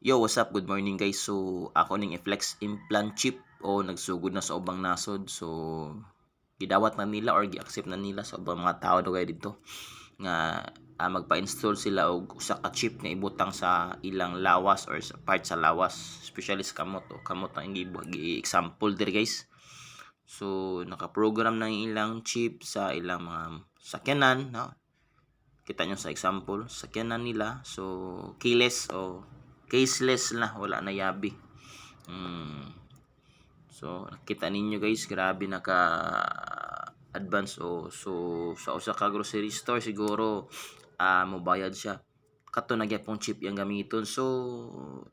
Yo, what's up? Good morning guys. So, ako ning i-flex implant chip o nagsugod na sa ubang nasod. So, gidawat na nila or gi-accept na nila sa ubang mga tao daw dito nga ah, magpa-install sila og usa ka chip nga ibutang sa ilang lawas or sa part sa lawas, especially sa kamot o kamot ang gi-example diri guys. So, naka-program na ilang chip sa ilang mga sakyanan, no? Kita nyo sa example, sakyanan nila. So, keyless o caseless na, wala na yabi. Mm. So, nakita ninyo guys, grabe naka advance o so sa usa ka grocery store siguro ah mobayad siya kato na gyapon chip yung gamiton so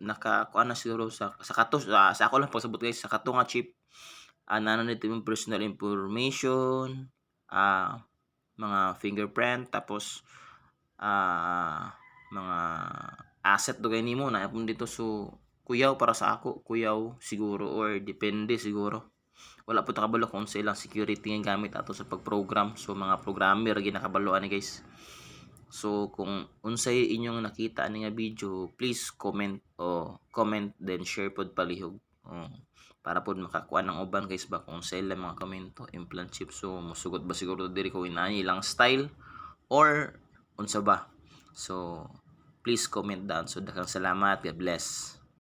naka kuan na siguro sa sa kato sa, sa ako lang pagsabot guys sa kato nga chip ah nano nito yung personal information ah mga fingerprint tapos ah mga asset do nimo na apon dito so kuyaw para sa ako kuyaw siguro or depende siguro. Wala po takabalo kung sa ilang security nga gamit ato sa pagprogram. So mga programmer ginakabaluan ni guys. So kung unsay inyong nakita ani nga video please comment o comment then share pod palihog. Oh, para pod makakuha ng uban guys ba kung sa ilang mga komento implant chip. So musugot ba siguro diri ko inani ilang style or unsa ba? So please comment down. So daghang salamat. God bless